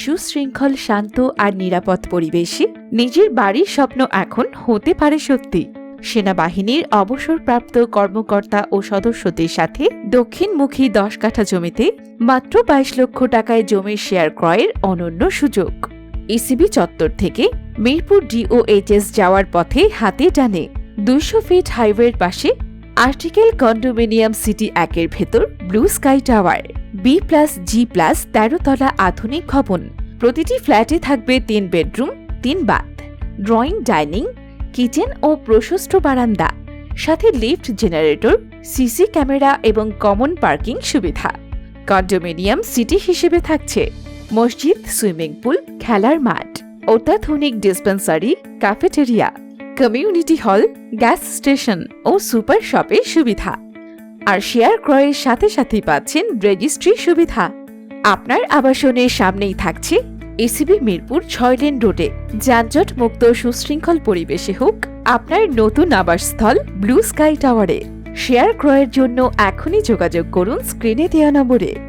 সুশৃঙ্খল, শান্ত আর নিরাপদ পরিবেশে নিজের বাড়ির স্বপ্ন এখন হতে পারে সত্যি। সেনাবাহিনীর অবসরপ্রাপ্ত কর্মকর্তা ও সদস্যদের সাথে দক্ষিণমুখী দশ কাঠা জমিতে মাত্র বাইশ লক্ষ টাকায় জমির শেয়ার ক্রয়ের অনন্য সুযোগ। ইসিবি চত্বর থেকে মিরপুর ডিওএইচএস যাওয়ার পথে হাতে টানে দুইশো ফিট হাইওয়ের পাশে আর্টিকেল কন্ডোমিনিয়াম সিটি একের ভেতর blue sky tower. B plus G plus তেরো তলা আধুনিক ভবন। প্রতিটি ফ্ল্যাটে থাকবে তিন বেডরুম, তিন বাথ, ড্রয়িং, ডাইনিং, কিচেন ও প্রশস্ত বারান্দা। সাথে লিফট, জেনারেটর সিসি ক্যামেরা এবং কমন পার্কিং সুবিধা। কন্ডোমিনিয়াম সিটি হিসেবে থাকছে। মসজিদ, সুইমিং পুল, খেলার মাঠ, অত্যাধুনিক dispensary cafeteria community hall, gas station ও সুপার শপের সুবিধা। আর শেয়ার ক্রয়ের সাথে সাথেই পাচ্ছেন রেজিস্ট্রি সুবিধা। আপনার আবাসনের সামনেই থাকছে এসিবি মিরপুর ছয় লেন রোডে। যানজট মুক্ত সুশৃঙ্খল পরিবেশে হোক আপনার নতুন আবাসস্থল ব্লু স্কাই টাওয়ারে। শেয়ার ক্রয়ের জন্য এখনই যোগাযোগ করুন স্ক্রিনে দেওয়া নম্বরে।